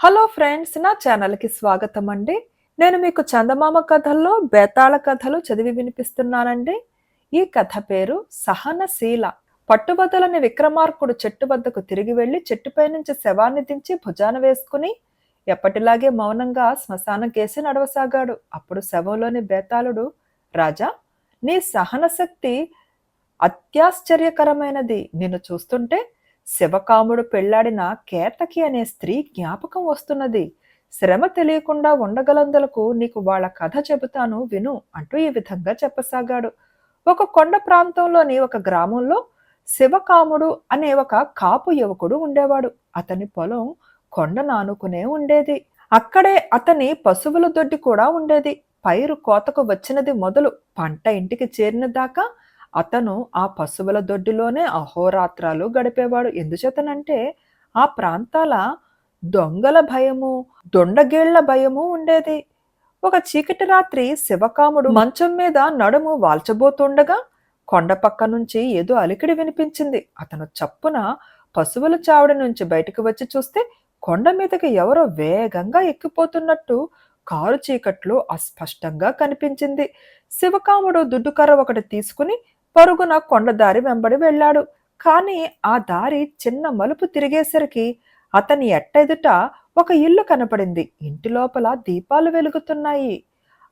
Hello friends నా ఛానల్కి స్వాగతం అండి నేను మీకు చందమామ కథల్లో బేతాళ కథలు చదివి వినిపిస్తున్నానండి. ఈ కథ పేరు సహనశీల. పట్టుబదలని విక్రమార్కుడు చెట్టు వద్దకు తిరిగి వెళ్ళి చెట్టుపై నుంచి శవాన్ని దించి భుజాన వేసుకుని ఎప్పటిలాగే మౌనంగా శ్మశానం కేసి నడవసాగాడు. అప్పుడు శవంలోని బేతాళుడు రాజా నీ సహనశక్తి అత్యాశ్చర్యకరమైనది. నిన్ను చూస్తుంటే శివకాముడు పెళ్ళాడిన కేతకి అనే స్త్రీ జ్ఞాపకం వస్తున్నది. శ్రమ తెలియకుండా ఉండగలందులకు నీకు వాళ్ళ కథ చెబుతాను విను అంటూ ఈ విధంగా చెప్పసాగాడు. ఒక కొండ ప్రాంతంలోని ఒక గ్రామంలో శివకాముడు అనే ఒక కాపు యువకుడు ఉండేవాడు. అతని పొలం కొండ నానుకునే ఉండేది. అక్కడే అతని పశువుల దొడ్డి కూడా ఉండేది. పైరు కోతకు వచ్చినది మొదలు పంట ఇంటికి చేరిన దాకా అతను ఆ పశువుల దొడ్డిలోనే అహోరాత్రాలు గడిపేవాడు. ఎందుచేతనంటే ఆ ప్రాంతాల దొంగల భయము దొండగేళ్ళ భయము ఉండేది. ఒక చీకటి రాత్రి శివకాముడు మంచం మీద నడుము వాల్చబోతుండగా కొండ పక్క నుంచి ఏదో అలికిడి వినిపించింది. అతను చప్పున పశువుల చావడి నుంచి బయటకు వచ్చి చూస్తే కొండ మీదకి ఎవరో వేగంగా ఎక్కిపోతున్నట్టు కారు చీకట్లో అస్పష్టంగా కనిపించింది. శివకాముడు దుడ్డుకర్ర ఒకటి తీసుకుని పరుగున కొండదారి వెంబడి వెళ్ళాడు. కానీ ఆ దారి చిన్న మలుపు తిరిగేసరికి అతని ఎట్టెదుట ఒక ఇల్లు కనపడింది. ఇంటి లోపల దీపాలు వెలుగుతున్నాయి.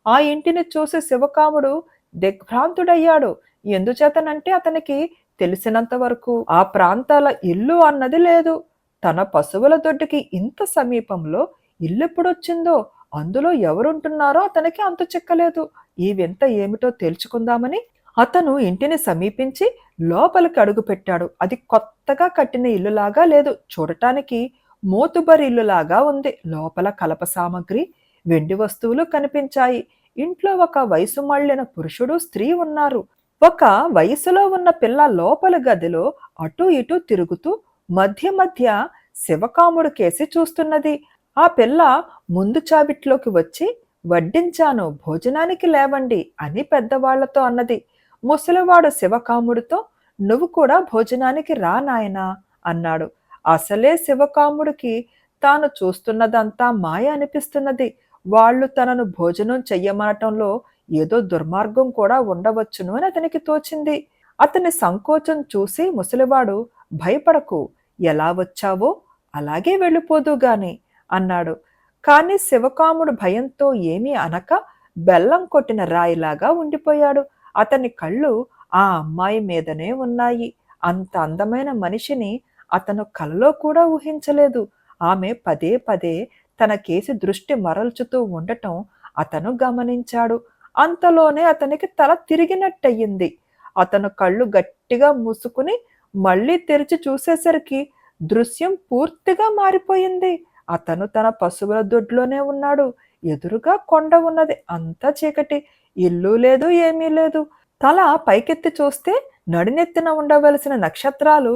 ఆ ఇంటిని చూసి శివకాముడు దిగ్భ్రాంతుడయ్యాడు. ఎందుచేతనంటే అతనికి తెలిసినంత వరకు ఆ ప్రాంతాల ఇల్లు అన్నది లేదు. తన పశువుల దొడ్డికి ఇంత సమీపంలో ఇల్లు ఎప్పుడొచ్చిందో అందులో ఎవరుంటున్నారో అతనికి అంతు చిక్కలేదు. ఈ వింత ఏమిటో తేల్చుకుందామని అతను ఇంటిని సమీపించి లోపలికి అడుగుపెట్టాడు అది కొత్తగా కట్టిన ఇల్లులాగా లేదు. చూడటానికి మోతుబరి ఇల్లులాగా ఉంది. లోపల కలప సామగ్రి వెండి వస్తువులు కనిపించాయి. ఇంట్లో ఒక వయసు మళ్ళిన పురుషుడు స్త్రీ ఉన్నారు. ఒక వయసులో ఉన్న పిల్ల లోపల గదిలో అటు ఇటు తిరుగుతూ మధ్య మధ్య శివకాముడు కేసి చూస్తున్నది. ఆ పిల్ల ముందు చావిట్లోకి వచ్చి వడ్డించాను భోజనానికి లేవండి అని పెద్దవాళ్ళతో అన్నది. ముసలివాడు శివకాముడితో నువ్వు కూడా భోజనానికి రా నాయనా అన్నాడు. అసలే శివకాముడికి తాను చూస్తున్నదంతా మాయ అనిపిస్తున్నది. వాళ్ళు తనను భోజనం చెయ్యమనటంలో ఏదో దుర్మార్గం కూడా ఉండవచ్చును అని అతనికి తోచింది. అతని సంకోచం చూసి ముసలివాడు భయపడకు ఎలా వచ్చావో అలాగే వెళ్ళిపోదు గాని అన్నాడు. కానీ శివకాముడు భయంతో ఏమీ అనక బెల్లం కొట్టిన రాయిలాగా ఉండిపోయాడు. అతని కళ్ళు ఆ అమ్మాయి మీదనే ఉన్నాయి. అంత అందమైన మనిషిని అతను కలలో కూడా ఊహించలేదు. ఆమె పదే పదే తన కేసి దృష్టి మరల్చుతూ ఉండటం అతను గమనించాడు. అంతలోనే అతనికి తల తిరిగినట్టయింది. అతను కళ్ళు గట్టిగా మూసుకుని మళ్ళీ తెరిచి చూసేసరికి దృశ్యం పూర్తిగా మారిపోయింది. అతను తన పశువుల దొడ్లోనే ఉన్నాడు. ఎదురుగా కొండ ఉన్నది. అంతా చీకటి. ఇల్లు లేదు ఏమీ లేదు. తల పైకెత్తి చూస్తే నడినెత్తిన ఉండవలసిన నక్షత్రాలు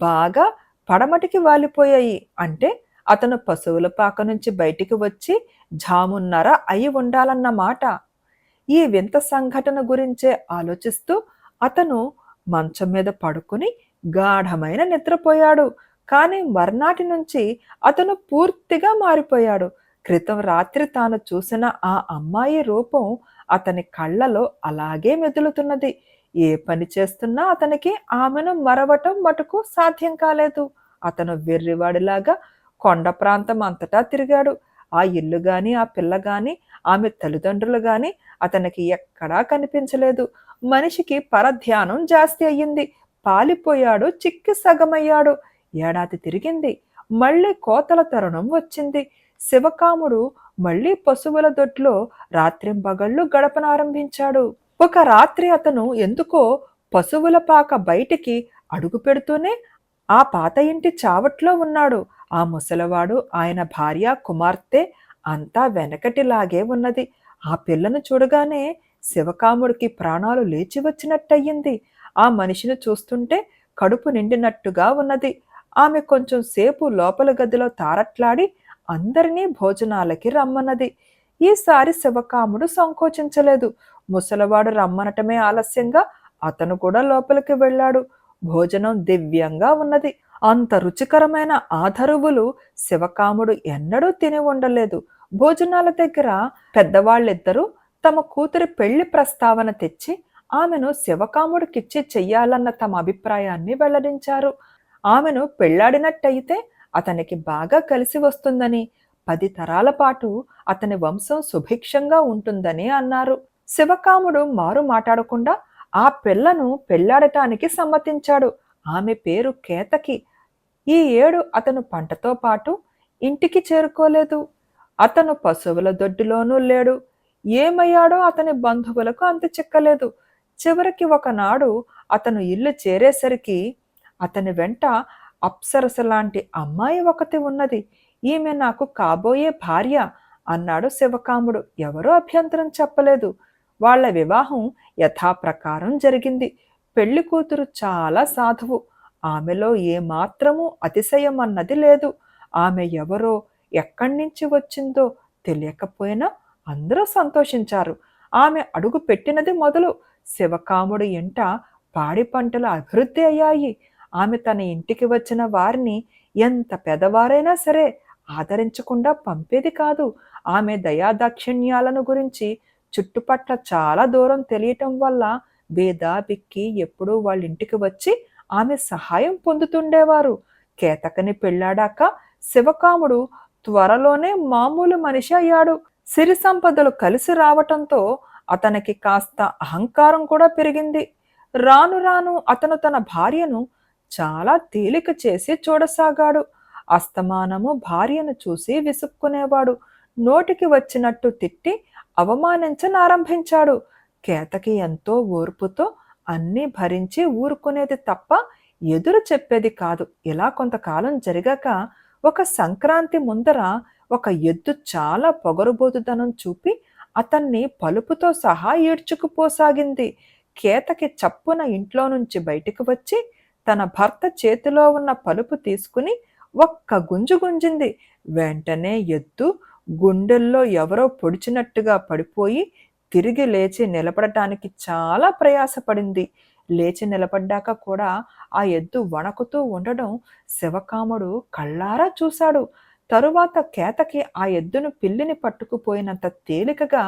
బాగా పడమటికి వాలిపోయాయి. అంటే అతను పశువుల పాక నుంచి బయటికి వచ్చి జామున్నర అయి ఉండాలన్నమాట. ఈ వింత సంఘటన గురించే ఆలోచిస్తూ అతను మంచం మీద పడుకుని గాఢమైన నిద్రపోయాడు. కానీ మర్నాటి నుంచి అతను పూర్తిగా మారిపోయాడు. క్రితం రాత్రి తాను చూసిన ఆ అమ్మాయి రూపం అతని కళ్ళలో అలాగే మెదులుతున్నది. ఏ పని చేస్తున్నా అతనికి ఆమెను మరవటం మటుకు సాధ్యం కాలేదు. అతను వెర్రివాడిలాగా కొండ ప్రాంతం అంతటా తిరిగాడు. ఆ ఇల్లు గాని ఆ పిల్ల గాని ఆమె తల్లిదండ్రులు గాని అతనికి ఎక్కడా కనిపించలేదు. మనిషికి పరధ్యానం జాస్తి అయ్యింది. పాలిపోయాడు చిక్కి సగమయ్యాడు. ఏడాది తిరిగింది. మళ్ళీ కోతల తరుణం వచ్చింది. శివకాముడు మళ్ళీ పశువుల దొడ్లో రాత్రింబగళ్ళు గడపనారంభించాడు. ఒక రాత్రి అతను ఎందుకో పశువుల పాక బయటికి అడుగు పెడుతూనే ఆ పాత ఇంటి చావట్లో ఉన్నాడు. ఆ ముసలివాడు ఆయన భార్య కుమార్తె అంతా వెనకటిలాగే ఉన్నది. ఆ పిల్లను చూడగానే శివకాముడికి ప్రాణాలు లేచి వచ్చినట్టయింది. ఆ మనిషిని చూస్తుంటే కడుపు నిండినట్టుగా ఉన్నది. ఆమె కొంచెం సేపు లోపల గదిలో తారట్లాడి అందరినీ భోజనాలకి రమ్మన్నది. ఈసారి శివకాముడు సంకోచించలేదు. ముసలివాడు రమ్మనటమే ఆలస్యంగా అతను కూడా లోపలికి వెళ్ళాడు. భోజనం దివ్యంగా ఉన్నది. అంత రుచికరమైన ఆధరువులు శివకాముడు ఎన్నడూ తిని ఉండలేదు. భోజనాల దగ్గర పెద్దవాళ్ళిద్దరూ తమ కూతురి పెళ్ళి ప్రస్తావన తెచ్చి ఆమెను శివకాముడికిచ్చి చెయ్యాలన్న తమ అభిప్రాయాన్ని వెల్లడించారు. ఆమెను పెళ్ళాడినట్టయితే అతనికి బాగా కలిసి వస్తుందని పది తరాల పాటు అతని వంశం సుభిక్షంగా ఉంటుందని అన్నారు. శివకాముడు మారు మాట్లాడకుండా ఆ పిల్లను పెళ్ళాడటానికి సమ్మతించాడు. ఆమె పేరు కేతకి. ఈ ఏడు అతను పంటతో పాటు ఇంటికి చేరుకోలేదు. అతను పశువుల దొడ్డిలోనూ లేడు. ఏమయ్యాడో అతని బంధువులకు అంత చిక్కలేదు. చివరికి ఒకనాడు అతను ఇల్లు చేరేసరికి అతని వెంట అప్సరస లాంటి అమ్మాయి ఒకటి ఉన్నది. ఈమె నాకు కాబోయే భార్య అన్నాడు శివకాముడు. ఎవరూ అభ్యంతరం చెప్పలేదు. వాళ్ళ వివాహం యథాప్రకారం జరిగింది. పెళ్ళి కూతురు చాలా సాధువు. ఆమెలో ఏమాత్రమూ అతిశయం అన్నది లేదు. ఆమె ఎవరో ఎక్కడి నుంచి వచ్చిందో తెలియకపోయినా అందరూ సంతోషించారు. ఆమె అడుగు పెట్టినది మొదలు శివకాముడు ఇంట పాడి పంటలు అభివృద్ధి అయ్యాయి. ఆమె తన ఇంటికి వచ్చిన వారిని ఎంత పెదవారైనా సరే ఆదరించకుండా పంపేది కాదు. ఆమె దయాదాక్షిణ్యాలను గురించి చుట్టుపట్ల చాలా దూరం తెలియటం వల్ల బేద బిక్కి ఎప్పుడూ వాళ్ళ ఇంటికి వచ్చి ఆమె సహాయం పొందుతుండేవారు. కేతకని పెళ్ళాడాక శివకాముడు త్వరలోనే మామూలు మనిషి అయ్యాడు. సిరి సంపదలు కలిసి రావటంతో అతనికి కాస్త అహంకారం కూడా పెరిగింది. రాను రాను అతను తన భార్యను చాలా తేలిక చేసి చూడసాగాడు. అస్తమానము భార్యను చూసి విసుక్కునేవాడు. నోటికి వచ్చినట్టు తిట్టి అవమానించనారంభించాడు. కేతకి ఎంతో ఓర్పుతో అన్నీ భరించి ఊరుకునేది తప్ప ఎదురు చెప్పేది కాదు. ఇలా కొంతకాలం జరిగాక ఒక సంక్రాంతి ముందర ఒక ఎద్దు చాలా పొగరుబోతుదనం చూపి అతన్ని పలుపుతో సహా ఈడ్చుకుపోసాగింది. కేతకి చప్పున ఇంట్లో నుంచి బయటికి వచ్చి తన భర్త చేతిలో ఉన్న పలుపు తీసుకుని ఒక్క గుంజు గుంజింది. వెంటనే ఎద్దు గుండెల్లో ఎవరో పొడిచినట్టుగా పడిపోయి తిరిగి లేచి నిలబడటానికి చాలా ప్రయాసపడింది. లేచి నిలబడ్డాక కూడా ఆ ఎద్దు వణకుతూ ఉండడం శివకాముడు కళ్ళారా చూశాడు. తరువాత కేతకి ఆ ఎద్దును పిల్లిని పట్టుకుపోయినంత తేలికగా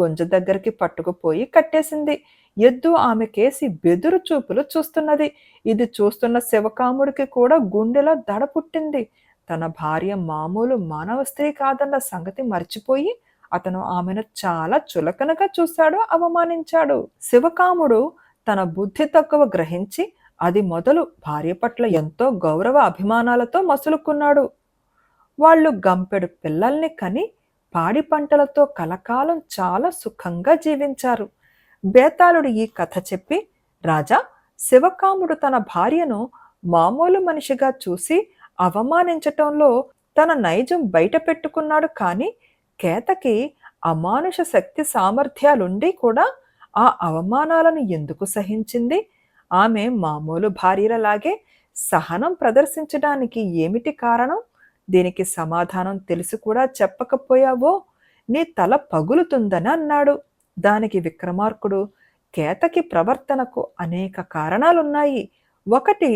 గొంజు దగ్గరికి పట్టుకుపోయి కట్టేసింది. ఎద్దు ఆమె కేసి బెదురు చూపులు చూస్తున్నది. ఇది చూస్తున్న శివకాముడికి కూడా గుండెలో దడ పుట్టింది. తన భార్య మామూలు మానవ స్త్రీ కాదన్న సంగతి మర్చిపోయి అతను ఆమెను చాలా చులకనగా చూశాడు అవమానించాడు. శివకాముడు తన బుద్ధి తక్కువ గ్రహించి అది మొదలు భార్య పట్ల ఎంతో గౌరవ అభిమానాలతో మసులుకున్నాడు. వాళ్ళు గంపెడు పిల్లల్ని కని పాడి పంటలతో కలకాలం చాలా సుఖంగా జీవించారు. బేతాళుడు ఈ కథ చెప్పి రాజా శివకాముడు తన భార్యను మామూలు మనిషిగా చూసి అవమానించటంలో తన నైజం బయట పెట్టుకున్నాడు కానీ కేతకి అమానుష శక్తి సామర్థ్యాలుండి కూడా ఆ అవమానాలను ఎందుకు సహించింది? ఆమె మామూలు భార్యలలాగే సహనం ప్రదర్శించడానికి ఏమిటి కారణం? దీనికి సమాధానం తెలిసి కూడా చెప్పకపోయావో నీ తల పగులుతుందని అన్నాడు. దానికి విక్రమార్కుడు కేతకి ప్రవర్తనకు అనేక కారణాలున్నాయి. ఒకటి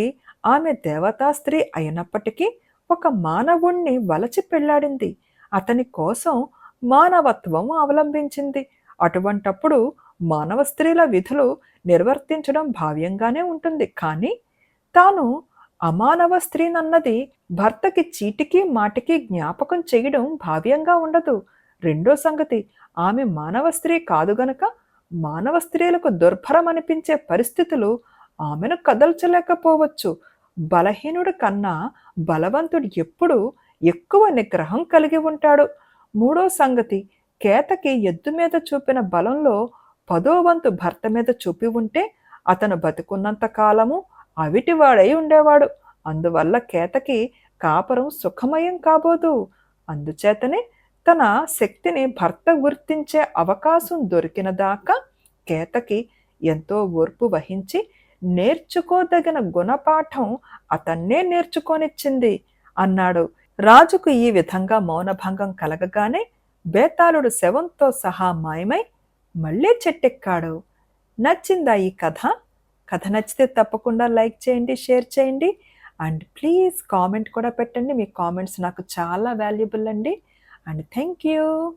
ఆమె దేవతా స్త్రీ అయినప్పటికీ ఒక మానవుణ్ణి వలచి పెళ్ళాడింది. అతని కోసం మానవత్వం అవలంబించింది. అటువంటప్పుడు మానవ స్త్రీల విధులు నిర్వర్తించడం భావ్యంగానే ఉంటుంది. కానీ తాను అమానవ స్త్రీనన్నది భర్తకి చీటికి మాటికి జ్ఞాపకం చేయడం భావ్యంగా ఉండదు. రెండో సంగతి ఆమె మానవ స్త్రీ కాదు గనక మానవ స్త్రీలకు దుర్భరం అనిపించే పరిస్థితులు ఆమెను కదల్చలేకపోవచ్చు. బలహీనుడు కన్నా బలవంతుడు ఎప్పుడూ ఎక్కువ నిగ్రహం కలిగి ఉంటాడు. మూడో సంగతి కేతకి ఎద్దు మీద చూపిన బలంలో పదో వంతు భర్త మీద చూపి ఉంటే అతను బతుకున్నంత కాలము అవిటివాడై ఉండేవాడు. అందువల్ల కేతకి కాపరం సుఖమయం కాబోదు. అందుచేతనే తన శక్తిని భర్త గుర్తించే అవకాశం దొరికిన దాకా కేతకి ఎంతో ఓర్పు వహించి నేర్చుకోదగిన గుణపాఠం అతన్నే నేర్చుకొనిచ్చింది అన్నాడు. రాజుకు ఈ విధంగా మౌనభంగం కలగగానే బేతాళుడు శవంతో సహా మాయమై మళ్ళీ చెట్టెక్కాడు. నచ్చిందా ఈ కథ? కథ నచ్చితే తప్పకుండా లైక్ చేయండి షేర్ చేయండి. అండ్ ప్లీజ్ కామెంట్ కూడా పెట్టండి. మీ కామెంట్స్ నాకు చాలా వాల్యుబుల్ అండి. And thank you.